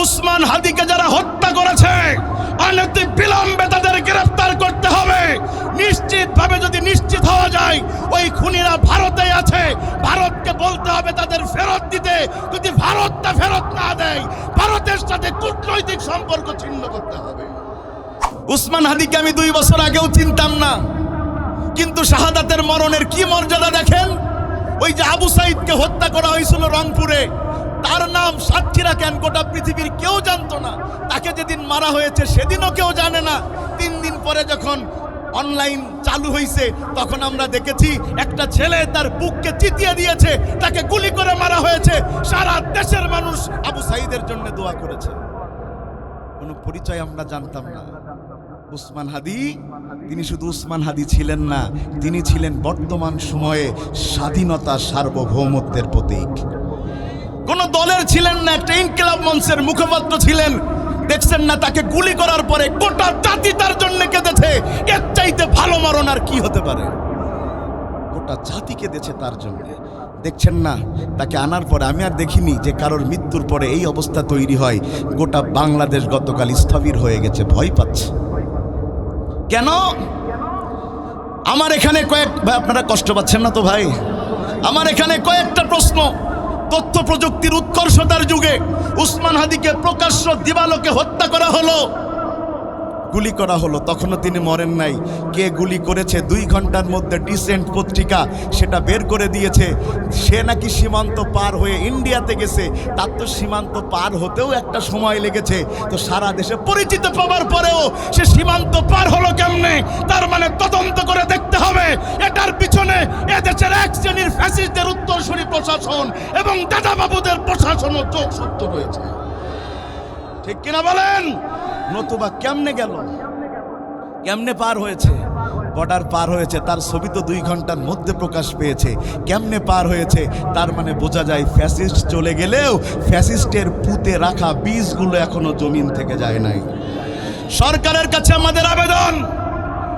উসমান হাদিকে যারা হত্যা করেছে, অনতি বিলম্বে তাদের গ্রেফতার করতে হবে। নিশ্চিতভাবে যদি নিশ্চিত হওয়া যায়, ওই খুনিরা ভারতে আছে। ভারতকে বলতে হবে তাদের ফেরত দিতে। যদি ভারতটা ফেরত না দেয়, ভারতের সাথে কূটনৈতিক সম্পর্ক ছিন্ন করতে হবে। উসমান হাদিকে আমি দুই বছর আগেও চিনতাম না। কিন্তু শাহাদাতের মরণের কি মর্যাদা দেখেন? ওই যে আবু সাইদকে হত্যা করা হয়েছিল রংপুরে। তার নাম সাক্ষীরা কেন? গোটা পৃথিবীর কেউ জানতো না। তাকে যেদিন মারা হয়েছে, সেদিনও কেউ জানে না। তিন দিন পরে যখন অনলাইন চালু হয়েছে তখন আমরা দেখেছি একটা ছেলে তার বুককে চিতিয়ে দিয়েছে, তাকে গুলি করে মারা হয়েছে। সারা দেশের মানুষ আবু সাইদের জন্য দোয়া করেছে। কোনো পরিচয় আমরা জানতাম না। উসমান হাদি, তিনি শুধু উসমান হাদি ছিলেন না, তিনি ছিলেন বর্তমান সময়ে স্বাধীনতা সার্বভৌমত্বের প্রতীক। কোন দলের ছিলেন না একটা ইনকিলাব মঞ্চের মুখপাত্র ছিলেন। দেখছেন না, তাকে গুলি করার পরে গোটা জাতি তার জন্য কেঁদেছে। এর চাইতে ভালো মরণ আর কি হতে পারে? গোটা জাতি কেঁদেছে তার জন্য। দেখছেন না, তাকে আনার পরে আমি আর দেখিনি যে কারোর মৃত্যুর পরে এই অবস্থা তৈরি হয়। গোটা বাংলাদেশ গতকাল স্থবির হয়ে গেছে, ভয় পাচ্ছে। কেন? আমার এখানে কয়েক ভাই, আপনারা কষ্ট পাচ্ছেন না তো ভাই? আমার এখানে কয়েকটা প্রশ্ন। তথ্য প্রযুক্তির উৎকর্ষতার যুগে উসমান হাদিকে প্রকাশ্য দিবালোকে হত্যা করা হলো। গুলি করা হলো। তখনও তিনি মরেন নাই। কে গুলি করেছে? দুই ঘণ্টার মধ্যে ডিসেন্ট পত্রিকা সেটা বের করে দিয়েছে। সে নাকি সীমান্ত পার হয়ে ইন্ডিয়াতে গেছে। তার তো সীমান্ত পার হতেও একটা সময় লেগেছে। তো সারা দেশে পরিচিত পাওয়ার পরেও সে সীমান্ত পার হলো কেমনে? ফ্যাসিস্টদের উত্তরসূরি প্রশাসন এবং দাদাবাবুদের প্রশাসনও চোখ সত্য রয়েছে ঠিক কিনা বলেন? নতুবা কেমনে গেল? কেমনে পার হয়েছে? বর্ডার পার হয়েছে, তার ছবি তো দুই ঘণ্টার মধ্যে প্রকাশ পেয়েছে। কেমনে পার হয়েছে? তার মানে বোঝা যায় ফ্যাসিস্ট চলে গেলেও ফ্যাসিস্টের পুঁতে রাখা বীজগুলো এখনও জমিন থেকে যায় নাই। সরকারের কাছে আমাদের আবেদন